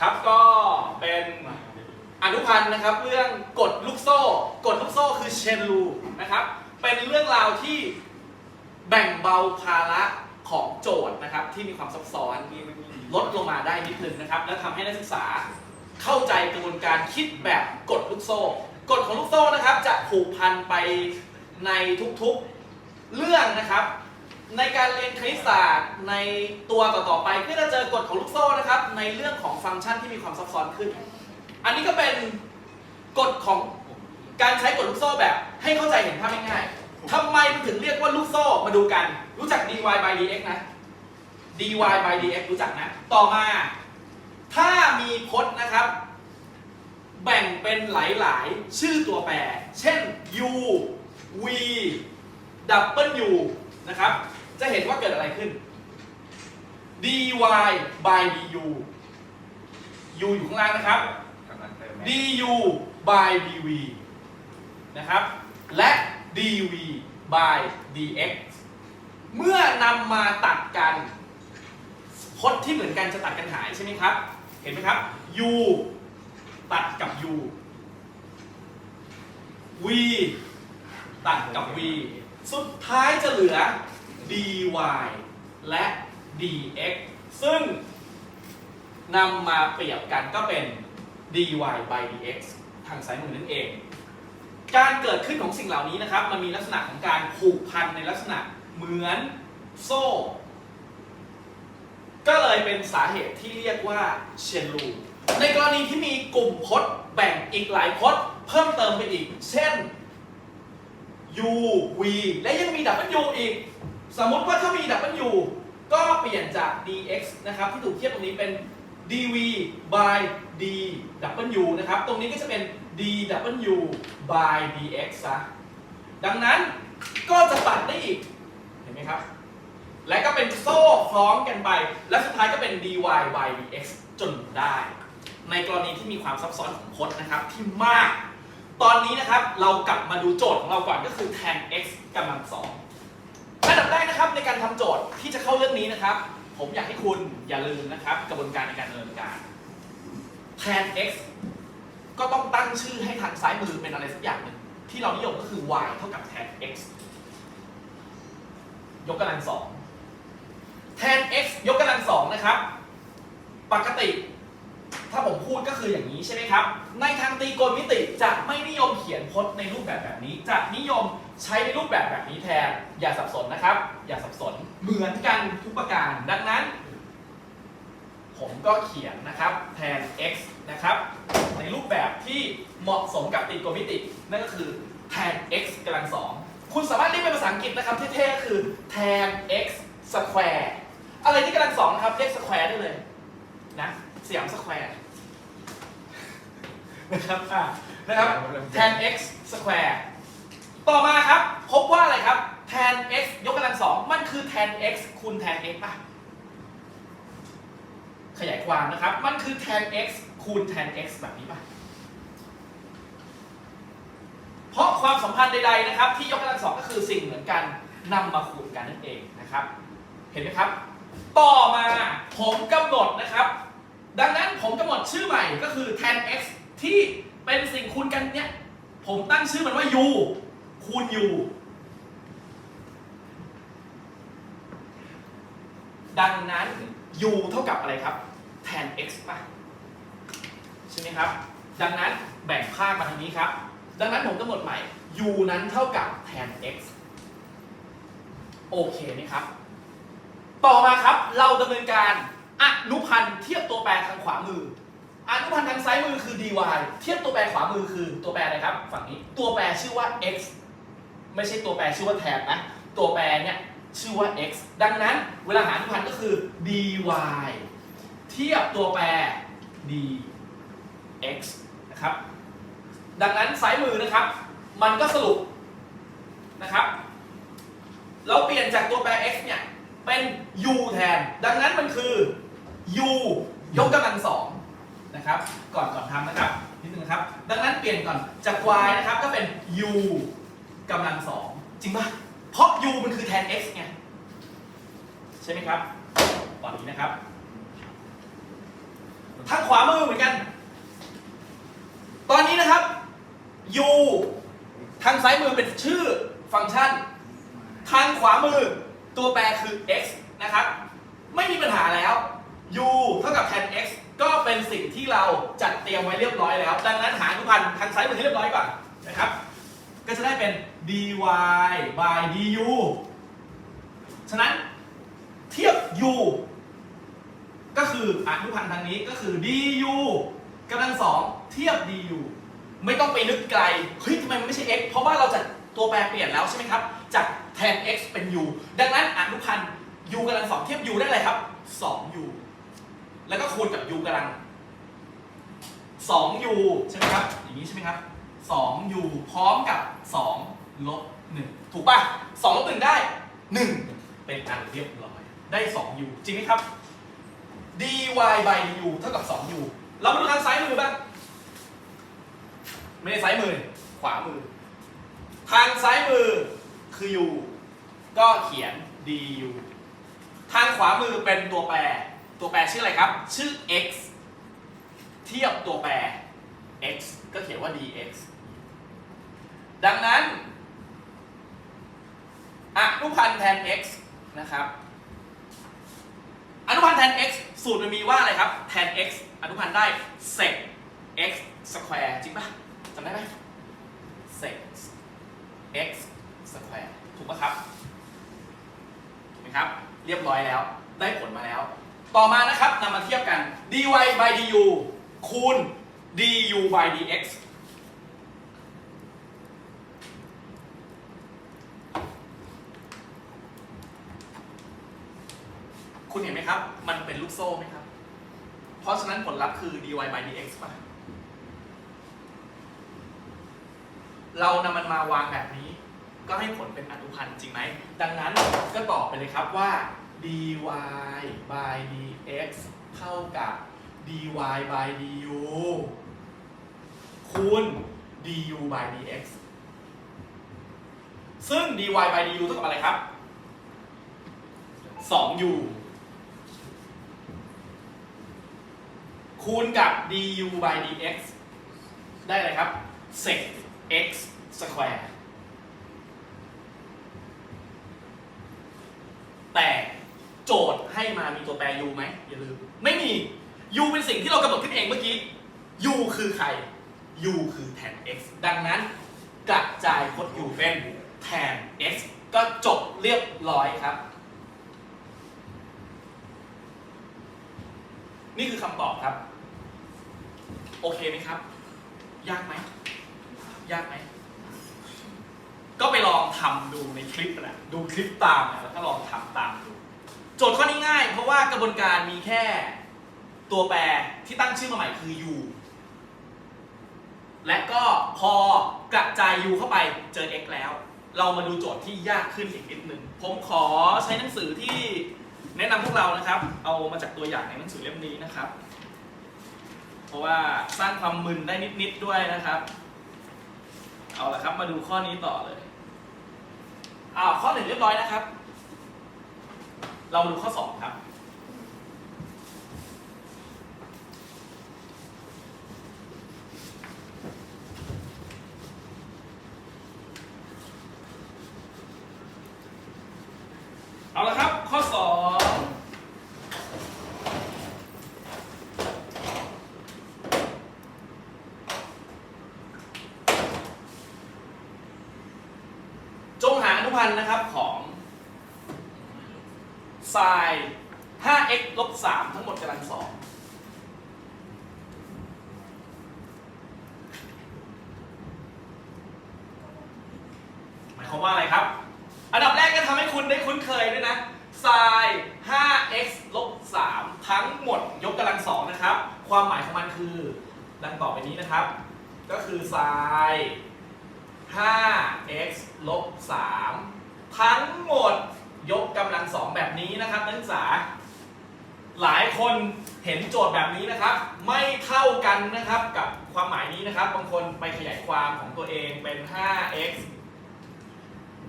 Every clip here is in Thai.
ครับก็เป็นอนุพันธ์นะครับ เรื่องกฎลูกโซ่กฎลูกโซ่คือเชนลูนะครับ เป็นเรื่องราวที่แบ่งเบาภาระของโจทย์นะครับ ที่มีความซับซ้อนลดลงมาได้นิดนึงนะครับ และทำให้นักศึกษาเข้าใจกระบวนการคิดแบบกฎลูกโซ่กฎของลูกโซ่นะครับ จะผูกพันไปในทุกๆเรื่องนะครับ ในการเรียนคณิตศาสตร์ในตัวต่อๆไปก็จะเจอกฎของลูกโซ่นะครับ ในเรื่องของฟังก์ชันที่มีความซับซ้อนขึ้น อันนี้ก็เป็นกฎของการใช้กฎลูกโซ่แบบ ให้เข้าใจเห็นภาพง่ายๆทำไมมันถึงเรียกว่าลูกโซ่มาดูกัน รู้จัก dy by dx นะ dy by dx รู้จักนะ ต่อมา ถ้ามีพจน์นะครับ แบ่งเป็นหลายๆ ชื่อตัวแปร เช่น u v w นะครับ จะเห็นว่าเกิดอะไรขึ้น dy by du u อยู่ข้างล่างนะครับ du by dv นะครับ และ dv by dx เมื่อนำมาตัดกัน พจน์ที่เหมือนกันจะตัดกันหายใช่ไหมครับ เห็นไหมครับ u ตัดกับ u v ตัดกับ v สุดท้ายจะเหลือ dy และ dx ซึ่งนำมาเปรียบกันก็เป็น dy by dx ทางซ้ายมือนั่นเอง การเกิดขึ้นของสิ่งเหล่านี้นะครับ มันมีลักษณะของการผูกพันในลักษณะเหมือนโซ่ ก็เลยเป็นสาเหตุที่เรียกว่าเชนลูในกรณีที่มีกลุ่มพจน์แบ่งอีกหลายพจน์ เพิ่มเติมไปอีก เช่น u v และยังมี w อีก สมมุติว่าถ้ามี w ก็เปลี่ยนจาก dx นะครับที่ถูกเทียบตรงนี้เป็น dv by dw นะครับ ตรงนี้ก็จะเป็น dw by dx ซะ ดังนั้นก็จะตัดได้อีก เห็นไหมครับ และก็เป็นโซ่คล้องกันไป และสุดท้ายก็เป็น dy by dx จนได้ ในกรณีที่มีความซับซ้อนของพจน์นะครับที่มาก ตอนนี้นะครับเรากลับมาดูโจทย์ของเราก่อนก็คือ tan x กำลังสอง อันดับแรกนะครับในการทำโจทย์ที่จะเข้าเรื่องนี้นะครับ ผมอยากให้คุณอย่าลืมนะครับ กระบวนการในการดำเนินการ tan x ก็ต้องตั้งชื่อให้ทางซ้ายมือเป็นอะไรสักอย่างหนึ่งที่เรานิยมก็คือ y เท่ากับ tan x ยกกำลังสอง tan x ยกกำลังสองนะครับ ปกติ ถ้าผมพูดก็คืออย่างนี้ใช่ไหมครับ ในทางตรีโกณมิติจะไม่นิยมเขียนพจน์ในรูปแบบแบบนี้ จะนิยม ใช้ในรูปแบบแบบนี้แทน อย่าสับสนนะครับ อย่าสับสนเหมือนกันทุกประการ ดังนั้น ผมก็เขียนนะครับแทน x นะครับ ในรูปแบบที่เหมาะสมกับตรีโกณมิติ นั่นก็คือแทน x กำลังสองคุณสามารถเรียกเป็นภาษาอังกฤษนะครับเท่ๆก็คือแทน x square อะไรที่กำลังสองนะครับเรียก square ได้เลยนะสยามสแควร์นะครับอะนะครับ tan x square ต่อมา 2 มันคือ tan x คูณ tan x ป่ะ ขยายความนะครับ มันคือ tan x คูณ tan x แบบนี้ป่ะ เพราะความสัมพันธ์ใดๆนะครับ ที่ยกกำลังสองก็คือสิ่งเหมือนกันนำมาคูณกันนั่นเองนะครับ เห็นไหมครับ ต่อมาผมกำหนดนะครับ ดังนั้นผมกำหนดชื่อใหม่ก็คือ tan x ที่เป็นสิ่งคูณกันเนี้ยผมตั้งชื่อมันว่า u คูณ u ดังนั้น u เท่ากับอะไรครับ tan x ป่ะใช่ไหมครับ ดังนั้นแบ่งภาคมาทางนี้ครับ ดังนั้นผมกำหนดใหม่ u นั้นเท่ากับ tan x โอเคไหมครับ ต่อมาครับเราดำเนินการอนุพันธ์เทียบตัวแปรทางขวามืออนุพันธ์ทางซ้ายมือคือ dy เทียบตัวแปรขวามือคือตัวแปรอะไรครับ ฝั่งนี้ตัวแปรชื่อว่า x ไม่ใช่ตัวแปรชื่อว่าแทนนะ ตัวแปรเนี่ย ชื่อว่า x ดังนั้นเวลาหาอนุพันธ์ก็คือ dy เทียบตัวแปร dx นะครับ ดังนั้นซ้ายมือนะครับ มันก็สรุปนะครับ เราเปลี่ยนจากตัวแปร x เนี่ย เป็น u แทน ดังนั้นมันคือ u ยกกำลังสองนะครับ ก่อนก่อนทำนะครับนิดนึงครับ ดังนั้นเปลี่ยนก่อนจาก y นะครับก็เป็น u กำลังสองจริงปะ เพราะ u มันคือแทน x ไง ใช่ไหมครับตอนนี้นะครับ ทางขวามือเหมือนกัน ตอนนี้นะครับ u ทางซ้ายมือเป็นชื่อฟังก์ชัน ทางขวามือตัวแปรคือ x นะครับ ไม่มีปัญหาแล้ว u เท่ากับ tan x ก็เป็นสิ่งที่เราจัดเตรียมไว้เรียบร้อยแล้ว ดังนั้นหาอนุพันธ์ทางซ้ายมือให้เรียบร้อยก่อนนะครับ ก็จะได้เป็น dy by du ฉะนั้นเทียบ u ก็คืออนุพันธ์ทางนี้ก็คือ du กำลังสองเทียบ du ไม่ต้องไปนึกไกล เฮ้ยทำไมมันไม่ใช่ x เพราะว่าเราจัดตัวแปรเปลี่ยนแล้วใช่ไหมครับ จาก tan x เป็น u ดังนั้นอนุพันธ์ u กำลังสองเทียบ u ได้เลยครับ 2u แล้วก็คูณกับ u กำลัง 2u ใช่ไหมครับ อย่างนี้ใช่ไหมครับ 2u พร้อมกับ 2 ลบ 1 ถูกป่ะ 2 ลบ 1 ได้ 1 เป็นอันเรียบร้อย ได้ 2u จริงไหมครับ dy by du เท่ากับ 2u เรามาดูทางซ้ายมือบ้าง ไม่ได้ซ้ายมือ ขวามือ ทางซ้ายมือคือ u ก็เขียน du ทางขวามือเป็นตัวแปร ตัวแปรชื่ออะไรครับ ชื่อ x เทียบตัวแปร x ก็เขียนว่า dx ดังนั้นอนุพันธ์แทน x นะครับอนุพันธ์แทน x สูตรมันมีว่าอะไรครับ แทน x อนุพันธ์ได้ sec x square จริงปะจำได้ไหม sec x square ถูกปะครับถูกไหมครับ เรียบร้อยแล้วได้ผลมาแล้ว ต่อมานะครับนำมาเทียบกัน dy by du คูณ du by dx ครับ มันเป็นลูกโซ่ไหมครับ เพราะฉะนั้นผลลัพธ์คือ dy by dx ป่ะ เรานำมันมาวางแบบนี้ ก็ให้ผลเป็นอนุพันธ์จริงไหม ดังนั้นก็ตอบไปเลยครับว่า dy by dx เท่ากับ dy by du คูณ du by dx ซึ่ง dy by du เท่ากับอะไรครับ 2u คูณกับ du by dx ได้เลยครับ sec x square แต่โจทย์ให้มามีตัวแปร u ไหมอย่าลืม ไม่มี u เป็นสิ่งที่เรากำหนดขึ้นเองเมื่อกี้ u คือใคร u คือ tan x ดังนั้นกระจายพจน์ u เป็น tan x ก็จบเรียบร้อยครับ นี่คือคำตอบครับ อเคไหมครับ ยากไหม ยากไหม ก็ไปลองทำดูในคลิปนะดูคลิปตามนะแล้วก็ลองทำตามดู โจทย์ข้อนี้ง่าย เพราะว่ากระบวนการมีแค่ตัวแปรที่ตั้งชื่อมาใหม่คือ u และก็พอกระจาย u เข้าไปเจอ x แล้ว เรามาดูโจทย์ที่ยากขึ้นอีกนิดนึง ผมขอใช้หนังสือที่แนะนำพวกเรานะครับ เอามาจากตัวอย่างในหนังสือเล่มนี้นะครับ เพราะว่าสร้างความมึนได้นิดๆด้วยนะครับ เอาละครับมาดูข้อนี้ต่อเลยอ้าวข้อหนึ่งเรียบร้อยนะครับ เรามาดูข้อสองครับ เอาละครับ ข้อสองจงหาอนุพันธ์นะครับของ sin 5x ลบ3ทั้งหมดกำลัง สองหมายความว่าอะไรครับ อันดับแรกก็ทำให้คุณได้คุ้นเคยด้วยนะ sin 5x ลบ 3 ทั้งหมดยกกำลังสองนะครับ ความหมายของมันคือ ดังต่อไปนี้นะครับ ก็คือ sin 5x ลบ 3 ทั้งหมดยกกำลังสองแบบนี้นะครับนักศึกษา หลายคนเห็นโจทย์แบบนี้นะครับ ไม่เท่ากันนะครับกับความหมายนี้นะครับ บางคนไปขยายความของตัวเองเป็น 5x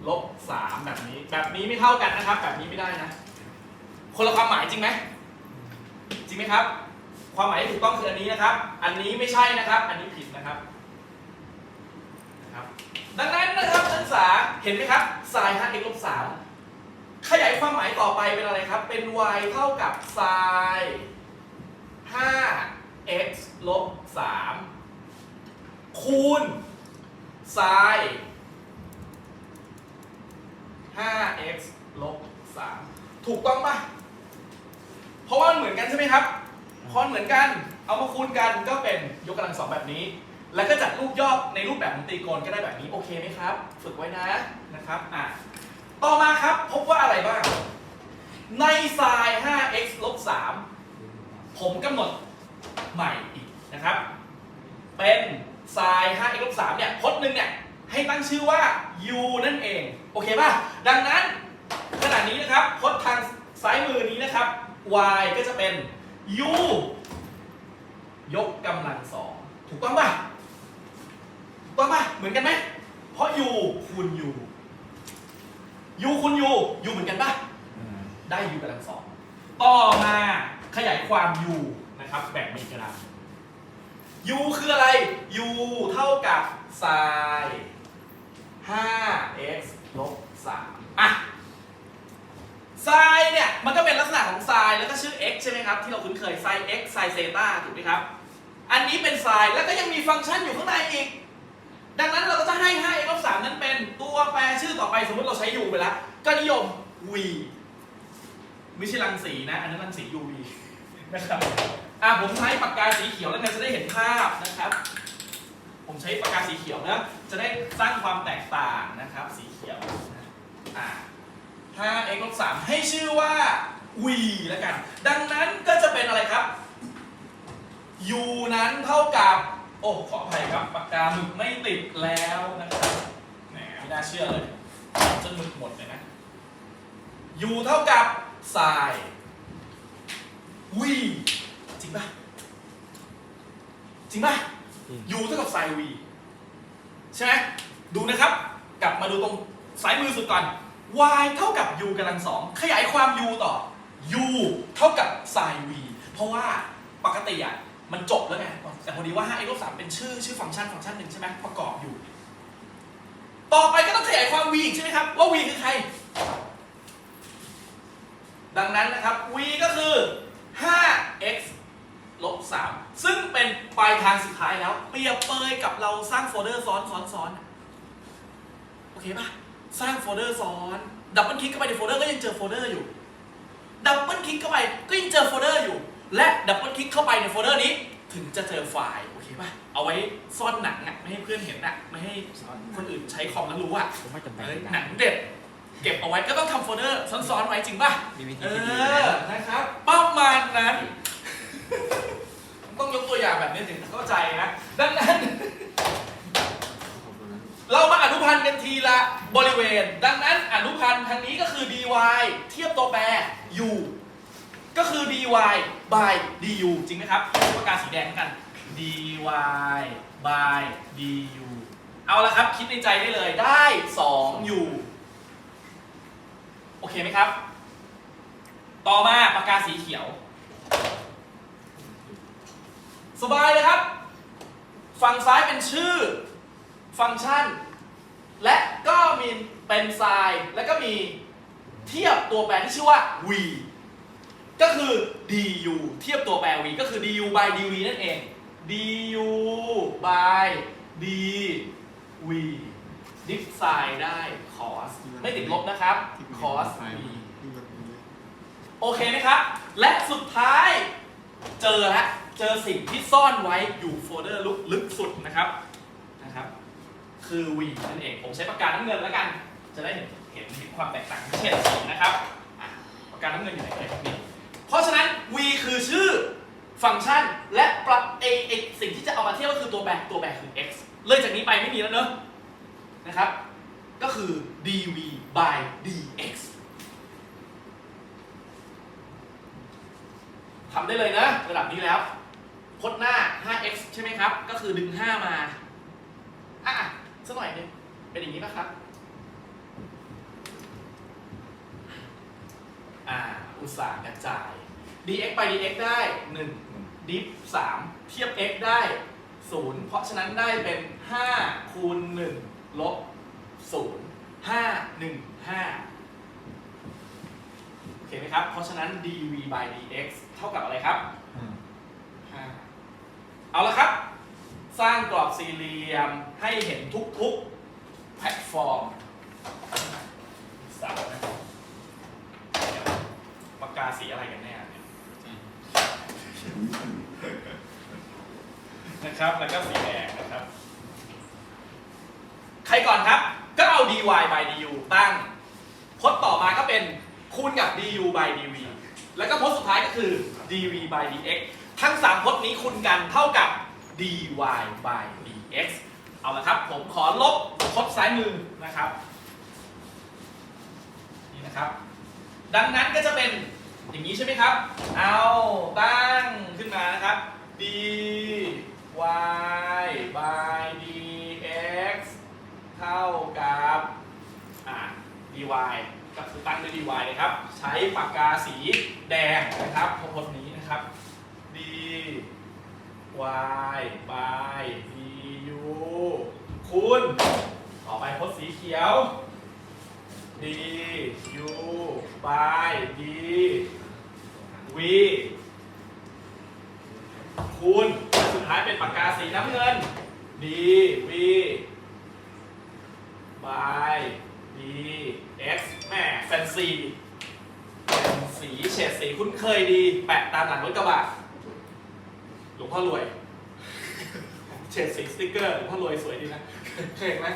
ลบ 3 แบบนี้ แบบนี้ไม่เท่ากันนะครับ แบบนี้ไม่ได้นะ คนละความหมายจริงไหมจริงไหมครับ ความหมายที่ถูกต้องคืออันนี้นะครับ อันนี้ไม่ใช่นะครับ อันนี้ผิดนะครับนะครับ ดังนั้นนะครับนักศึกษาเห็นไหมครับ sin 5x ลบ 3 ความหมายต่อไปเป็นอะไรครับ เป็น y เท่ากับ sin 5x ลบ 3 คูณ sin 5x ลบ 3 ถูกต้องปะเพราะว่ามันเหมือนกันใช่ไหมครับพอนเหมือนกัน เอามาคูณกันก็เป็นยกกำลังสองแบบนี้ แล้วก็จัดรูปย่อในรูปแบบของตรีโกณก็ได้แบบนี้ โอเคไหมครับ ฝึกไว้นะนะครับ อะ ต่อมาครับพบว่าอะไรบ้าง ใน sin 5x ลบ 3 ผมกำหนดใหม่อีกนะครับ เป็น sin 5x ลบ 3 เนี่ยพจน์หนึ่งเนี่ยให้ตั้งชื่อว่า u นั่นเอง โอเคป่ะ ดังนั้นขณะนี้นะครับพจน์ทางซ้ายมือนี้นะครับ y ก็จะเป็น u ยกกำลังสองถูกต้องป่ะ ถูกต้องป่ะ เหมือนกันไหม เพราะ u คูณ u u คูณ u u เหมือนกันป่ะได้ u กำลังสองต่อมาขยายความ u นะครับ แบ่งเป็นกระดาน u คืออะไร u เท่ากับ sin 5x ลบ3อะ sin เนี่ย มันก็เป็นลักษณะของ sin แล้วก็ชื่อ x ใช่ไหมครับ ที่เราคุ้นเคย sin x sin เซตาถูกไหมครับ อันนี้เป็น sin แล้วก็ยังมีฟังก์ชันอยู่ข้างในอีก ดังนั้นเราก็จะให้ 5x ลบ3นั้นเป็นตัวแปรชื่อต่อไปสมมติเราใช้ u ไปแล้ว ก็นิยม v ไม่ใช่รังสีนะ อันนั้นรังสี UV นะครับอะผมใช้ปากกาสีเขียวแล้วจะได้เห็นภาพนะครับ ผมใช้ปากกาสีเขียวนะจะได้สร้างความแตกต่างนะครับ สีเขียวนะอะ 5x ลบ3ให้ชื่อว่า v แล้วกัน ดังนั้นก็จะเป็นอะไรครับ u นั้นเท่ากับ โอ้ขออภัยครับปากกาหมึกไม่ติดแล้วนะครับแหมไม่น่าเชื่อเลยจนหมึกหมดเลยนะ u เท่ากับ sin v จริงป่ะจริงป่ะ u เท่ากับ sin v ใช่ไหมดูนะครับ กลับมาดูตรงซ้ายมือสุดก่อน y เท่ากับ u กำลังสองขยายความ u ต่อ u เท่ากับ sin v เพราะว่าปกติอะ มันจบแล้วไงแต่พอดีว่า 5x ลบ3เป็นชื่อชื่อฟังก์ชันฟังก์ชันหนึ่งใช่ไหมประกอบอยู่ ต่อไปก็ต้องขยายความ v อีกใช่ไหมครับ ว่า v คือใคร ดังนั้นนะครับ v ก็คือ 5x ลบ3ซึ่งเป็นปลายทางสุดท้ายแล้ว เปรียบเปยกับเราสร้างโฟลเดอร์ซ้อนซ้อนซ้อนโอเคปะสร้างโฟลเดอร์ซ้อน ดับเบิลคลิกเข้าไปในโฟลเดอร์ก็ยังเจอโฟลเดอร์อยู่ ดับเบิลคลิกเข้าไปก็ยังเจอโฟลเดอร์อยู่ และดับเบิลคลิกเข้าไปในโฟลเดอร์นี้ ถึงจะเจอไฟล์ โอเคป่ะ เอาไว้ซ่อนหนังอะ ไม่ให้เพื่อนเห็นอะ ไม่ให้คนอื่นใช้คอมแล้วรู้อะผมไม่จำเป็นเฮ้ยหนังเด็ด เก็บเอาไว้ก็ต้องทำโฟลเดอร์ซ้อนๆไว้จริงป่ะ มีวิธีเอที่ดีอนะครับ ประมาณนั้น ต้องยกตัวอย่างแบบนี้ถึงจะเข้าใจนะ ดังนั้น เรามาอนุพันธ์กันทีละบริเวณ ดังนั้นอนุพันธ์ทางนี้ก็คือ dy เทียบตัวแปร u ก็ คือ dy by du จริงไหมครับปากกาสีแดงกัน dy by du เอาละครับ คิดในใจได้เลยได้ 2u โอเคไหมครับ ต่อมาปากกาสีเขียว สบายเลยครับ ฝั่งซ้ายเป็นชื่อ ฟังก์ชัน และก็มีเป็นไซน์และก็มีเทียบตัวแปรที่ชื่อว่า v ก็คือ du เทียบตัวแปร v ก็คือ du by dv นั่นเอง du by dv ดิฟไซน์ได้ cos ไม่ติดลบนะครับ cos v โอเคไหมครับ และสุดท้ายเจอแล้วเจอสิ่งที่ซ่อนไว้อยู่โฟลเดอร์ลึกสุดนะครับนะครับ คือ V นั่นเอง ผมใช้ปากกาน้ำเงินแล้วกัน จะได้เห็นเห็นความแตกต่างที่เฉดสีนะครับปากกาน้ำเงินอยู่ไหนเลยนี่ ราะฉะนั้น V คือชื่อฟังก์ชันและปรับเออสิ่งที่จะเอามาเทียบก็คือตัวแบกตัวแบกคือ x เลยจากนี้ไปไม่มีแล้วเนอะนะครับ ก็คือ dv by dx ทำได้เลยนะ ระดับนี้แล้วพจน์หน้า 5x ใช่ไหมครับ ก็คือดึง 5 มา อะสักหน่อยหนึงเป็นอย่างนี้ป่ะครับ อ่า อุตสาห์กระจาย dx ไป dx ได้ 1 ดิฟ3เทียบ x ได้ 0 เพราะฉะนั้นได้เป็น 5 คูณ 1 ลบ 0 5 1 5 โอเคไหมครับ เพราะฉะนั้น dv by dx เท่ากับอะไรครับ 5 เอาละครับ สร้างกรอบสี่เหลี่ยมให้เห็นทุกๆ แพลตฟอร์มเสานะเดี๋ยวปากกาสีอะไรกันแน่เนะครับ แล้วก็สีแดงนะครับ ใครก่อนครับ ก็เอา dy by du ตั้งพจน์ต่อมาก็เป็นคูณกับ du by dv แล้วก็พจน์สุดท้ายก็คือ dv by dx ทั้ง 3 พจน์นี้คูณกันเท่ากับ dy by dx เอาละครับ ผมขอลบพจน์ซ้ายมือนะครับ นี่นะครับ ดังนั้นก็จะเป็น อย่างนี้ใช่ไหมครับ เอาตั้งขึ้นมานะครับ dy by dx เท่ากับอ่า dy ก็คือตั้งด้วย dy นะครับ ใช้ปากกาสีแดงนะครับพจน์นี้นะครับ dy by du คูณต่อไปพจน์สีเขียว du by d v คูณสุดท้ายเป็นปากกาสีน้ำเงิน d v by d x แหม่แฟนซีเป็นสีเฉดสีคุ้นเคยดี แปะตามหลังรถกระบะหลวงพ่อรวย เฉดสีสติ๊กเกอร์หลวงพ่อรวยสวยดีนะเคยเห็นไหม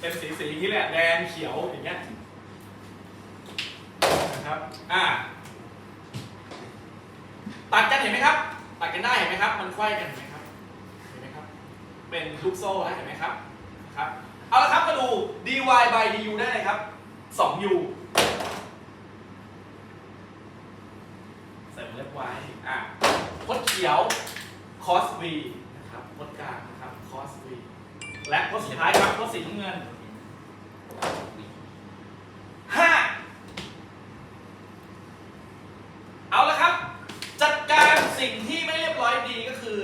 เป็นสีสีนี้แหละแดงเขียวอย่างเงี้ยนะครับอ่าตัดกันเห็นไหมครับ ตัดกันได้เห็นไหมครับ มันไขว้กันเห็นไหมครับเห็นไหมครับ เป็นลูกโซ่แล้วเห็นไหมครับครับเอาละครับมาดู dy by du ได้เลยครับ 2u ใส่วงเล็บไว้อะพจน์เขียว cos v นะครับพจน์กลางนะครับ cos v และพจน์สุดท้ายครับพจน์สีน้ำเงินห้าเอาละครับ จัดการสิ่งที่ไม่เรียบร้อยดีก็คือ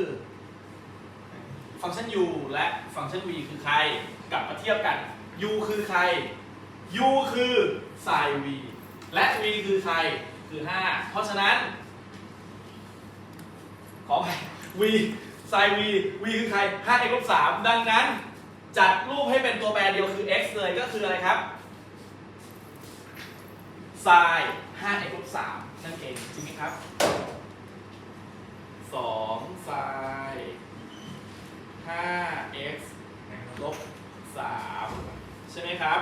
ฟังก์ชัน u และฟังก์ชัน v คือใคร กลับมาเทียบกัน u คือใคร u คือ sin v และ v คือใครคือ 5 เพราะฉะนั้น ขอไป v sin v v คือใคร 5x ลบ3ดังนั้น จัดรูปให้เป็นตัวแปรเดียวคือ x เลยก็คืออะไรครับ sin 5x ลบ3นั่นเองจริงไหมครับ2 sin 5x ลบ3ใช่ไหมครับ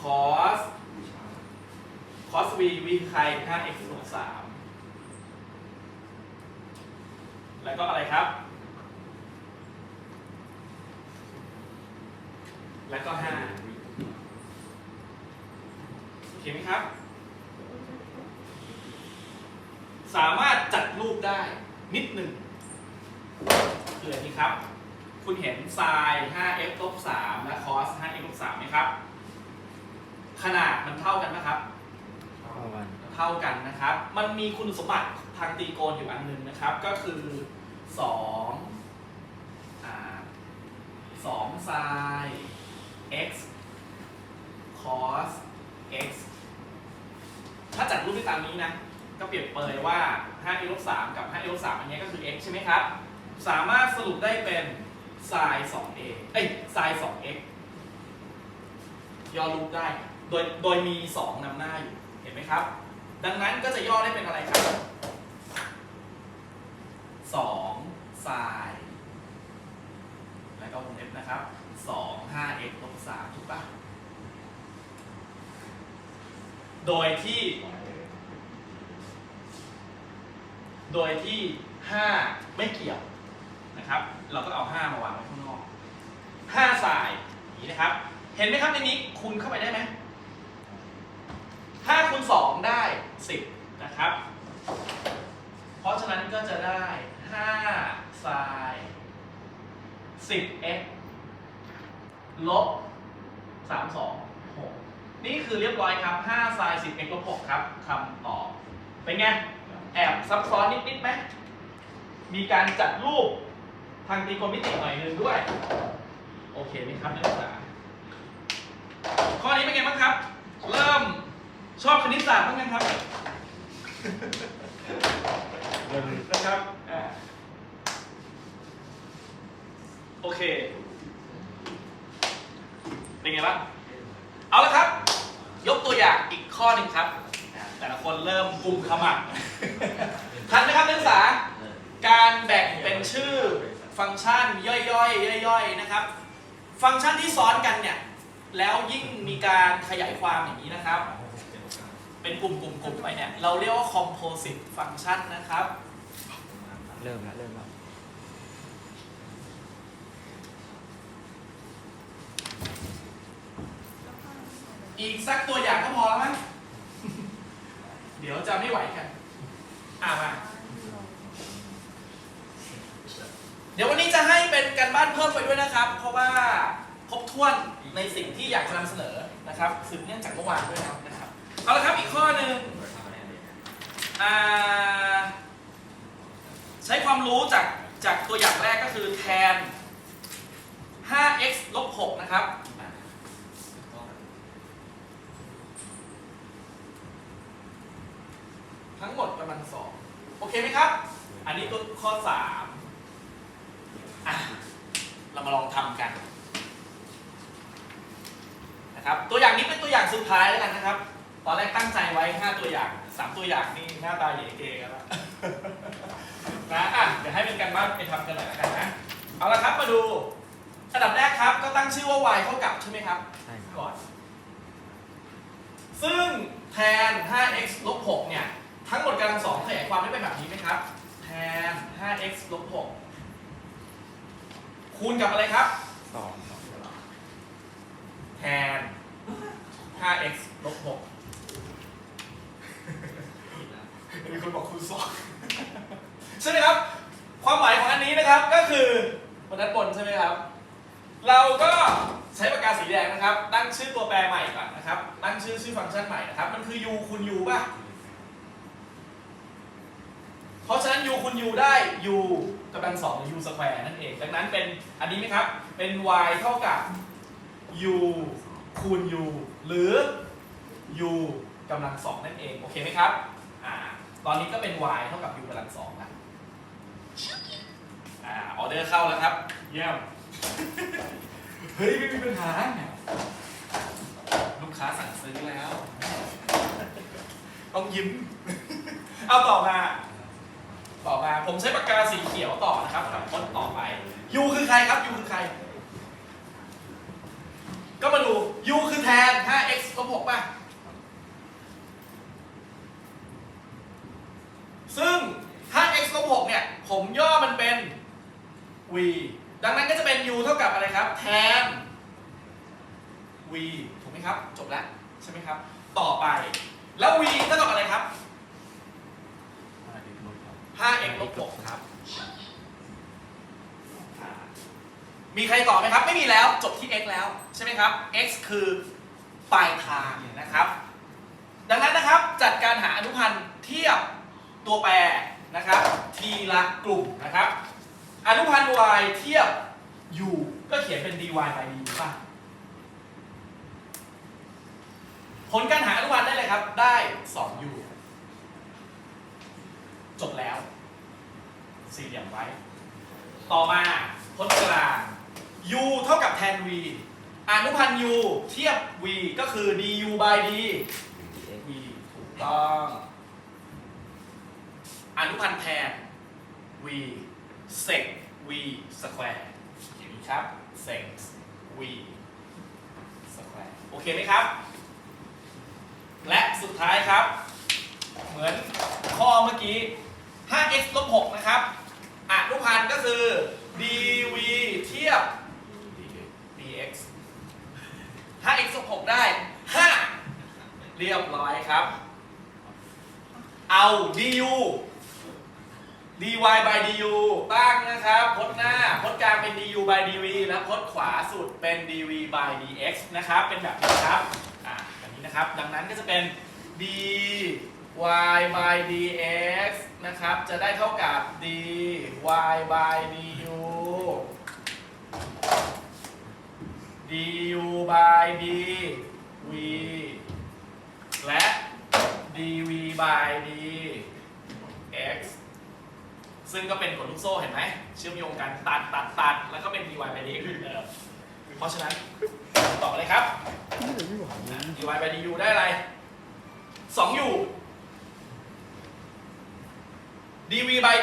cos cos v v คือใคร 5x ลบ3แล้วก็อะไรครับ แล้วก็5โอเคไหมครับ สามารถจัดรูปได้นิดหนึ่งคืออันนี้ครับ คุณเห็น sin 5x ลบ3และ cos 5x ลบ3ไหมครับ ขนาดมันเท่ากันไหมครับ เท่ากันนะครับ มันมีคุณสมบัติทางตรีโกณอยู่อันหนึงนะครับ ก็คือ2อ่า2 sin x cos x ถ้าจัดรูปได้ตามนี้นะ ก็เปรียบเปรยว่า5ลบ3กับ5ลบ3อันนี้ก็คือ x ใช่ไหมครับ สามารถสรุปได้เป็น sin 2a เอ้ย sin 2x ย่อรูปได้ โดย โดยมี 2นำหน้าอยู่ เห็นไหมครับ ดังนั้นก็จะย่อได้เป็นอะไรครับ2 sin แล้วก็วงเล็บนะครับ2 5x ลบ3ถูกปะโดยที่ โดยที่ 5 ไม่เกี่ยวนะครับ เราก็เอา 5 มาวางไว้ข้างนอก 5 สายอย่างนี้นะครับ เห็นไหมครับในนี้คูณเข้าไปได้ไหม5คูณ2ได้ 10 นะครับ เพราะฉะนั้นก็จะได้5 sin 10x ลบ32 6นี่คือเรียบร้อยครับ5 sin 10x ลบ6ครับคำตอบเป็นไง แอบซับซ้อนนิดๆไหมมีการจัดรูปทางตรีโกณมิติหน่อยหนึงด้วย โอเคไหมครับนักศึกษาข้อนี้เป็นไงบ้างครับ เริ่มชอบคณิตศาสตร์บ้างยังครับนะครับอ่าโอเค เป็นไงบ้างเอาละครับ ยกตัวอย่างอีกข้อหนึ่งครับ แต่ละคนเริ่มกุมขมับทันไหมครับนักศึกษาการแบ่งเป็นชื่อฟังก์ชันย่อยๆย่อยๆนะครับ ฟังก์ชันที่ซ้อนกันเนี่ยแล้วยิ่งมีการขยายความอย่างนี้นะครับ เป็นกลุ่มๆๆไปเนี่ยเราเรียกว่า composite function นะครับ เริ่มแล้วเริ่มแล้ว อีกสักตัวอย่างก็พอแล้วมั้ง เดี๋ยวจะไม่ไหวกัน อ่ามา เดี๋ยววันนี้จะให้เป็นการบ้านเพิ่มไปด้วยนะครับ เพราะว่าครบถ้วนในสิ่งที่อยากจะนำเสนอนะครับสืบเนื่องจากเมื่อวานด้วยนะครับ เอาละครับอีกข้อหนึ่งใช้ความรู้จากจากตัวอย่างแรกก็คือแทน 5x ลบ 6 นะครับ ทั้งหมดกำลังสองโอเคไหมครับ อันนี้ตัวข้อสามอะเรามาลองทำกันนะครับ ตัวอย่างนี้เป็นตัวอย่างสุดท้ายแล้วกันนะครับ ตอนแรกตั้งใจไว้ 5 ตัวอย่าง 3 ตัวอย่างนี่หน้าตาเหย่เกกันแล้วนะอะเดี๋ยวให้เป็นการบ้านไปทำกันหน่อยละกันนะ เอาละครับมาดูอันดับแรกครับก็ตั้งชื่อว่า y เท่ากับใช่ไหมครับ ใช่ครับก่อน ซึ่งแทน 5x ลบ 6 เนี่ย ทั้งหมดกำลังสองขยายความได้เป็นแบบนี้ไหมครับ แทน 5x ลบ6คูณกับอะไรครับ สองแทน 5x ลบ6มีคนบอกคูณสองใช่ไหมครับ ความหมายของอันนี้นะครับก็คือบนด้านบนใช่ไหมครับ เราก็ใช้ปากกาสีแดงนะครับ ตั้งชื่อตัวแปรใหม่ก่อนนะครับ ตั้งชื่อชื่อฟังก์ชันใหม่นะครับ มันคือ u คูณ u ป่ะเพ ราะฉะนั้น u คูณ u ได้ u กำลังสองหรือ u สแควร์นั่นเอง ดังนั้นเป็นอันนี้ไหมครับ เป็น y เท่ากับ u คูณ u หรือ u กำลังสองนั่นเอง โอเคไหมครับ อ่า ตอนนี้ก็เป็น y เท่ากับ u กำลังสองนะอ่า ออเดอร์เข้าแล้วครับ เยี่ยม เฮ้ย ไม่มีปัญหา ลูกค้าสั่งซื้อแล้ว ต้องยิ้ม เอาต่อมา ต่อมาผมใช้ปากกาสีเขียวต่อนะครับกับคนต่อไป u คือใครครับ u คือใคร ก็มาดู u คือแทน 5x ลบ6ป่ะ ซึ่ง 5x ลบ6เนี่ย ผมย่อมันเป็น v ดังนั้นก็จะเป็น u เท่ากับอะไรครับ แทน v ถูกไหมครับ จบแล้ว ใช่ไหมครับ ต่อไป แล้ว v เท่ากับอะไรครับ 5x ลบ6ครับ มีใครต่อไหมครับ ไม่มีแล้วจบที่ x แล้ว ใช่ไหมครับ x คือปลายทางนะครับ ดังนั้นนะครับจัดการหาอนุพันธ์เทียบตัวแปรนะครับ ทีละกลุ่มนะครับ อนุพันธ์ y เทียบ u ก็เขียนเป็น dy by du ป่ะผลการหาอนุพันธ์ได้เลยครับ ได้ 2u จบแล้ว สี่เหลี่ยมไว้ ต่อมาพจน์กลาง u เท่ากับแทน v อนุพันธ์ u เทียบ v ก็คือ du by d v ถูกต้องอนุพันธ์แทน v sec v square อย่างนี้ครับ sec v square โอเคไหมครับ และสุดท้ายครับ เหมือนข้อเมื่อกี้ 5x ลบ6นะครับ อนุพันธ์ก็คือ dv เทียบ dx 5x ลบ6ได้ 5 เรียบร้อยครับ เอา du dy by du ตั้งนะครับ พจน์หน้า พจน์กลางเป็น du by dv และพจน์ขวาสุดเป็น dv by dx นะครับ เป็นแบบนี้ครับ อ่าแบบนี้นะครับ ดังนั้นก็จะเป็น d y by dx นะครับ จะได้เท่ากับ dy by du du by dv และ dv by dx ซึ่งก็เป็นกฎลูกโซ่เห็นไหม เชื่อมโยงกันตัดตัดตัด แล้วก็เป็น dy by dx เหมือนเดิมเพราะฉะนั้นต่อเลยครับ dy by du ได้อะไร 2u dv by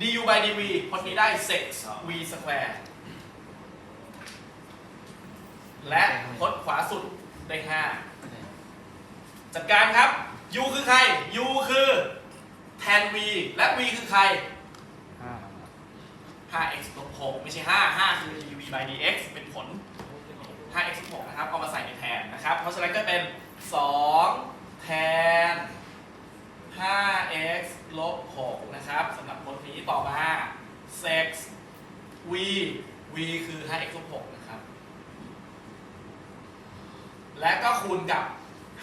du by dv พจน์นี้ได้ sec v square และพจน์ขวาสุดได้ 5 จัดการครับ u คือใคร u คือ tan v และ v คือใครห้า 5x ลบ6ไม่ใช่ 5 5 คือ dv by dx เป็นผล 5x ลบ6นะครับ เอามาใส่ในแทนนะครับ เพราะฉะนั้นก็เป็น 2 แทน 5x ลบ6นะครับสำหรับบทนี้ต่อมา sec v v คือ 5x ลบ6นะครับ และก็คูณกับ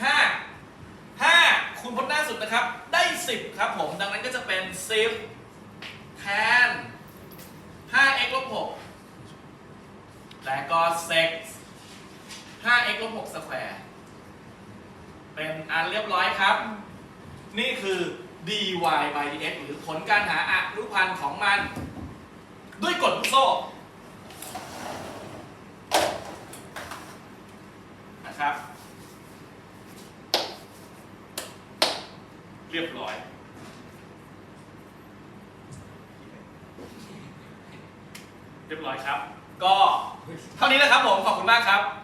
5 5 คูณพจน์หน้าสุดนะครับ ได้ 10 ครับผม ดังนั้นก็จะเป็น 10 แทน 5x ลบ6และก็ sec 5x ลบ6สแควร์เป็นอันเรียบร้อยครับ นี่คือ dy by dx หรือผลการหาอนุพันธ์ของมัน ด้วยกฎลูกโซ่นะครับ เรียบร้อย เรียบร้อยครับ ก็เท่านี้แหละครับผม ขอบคุณมากครับ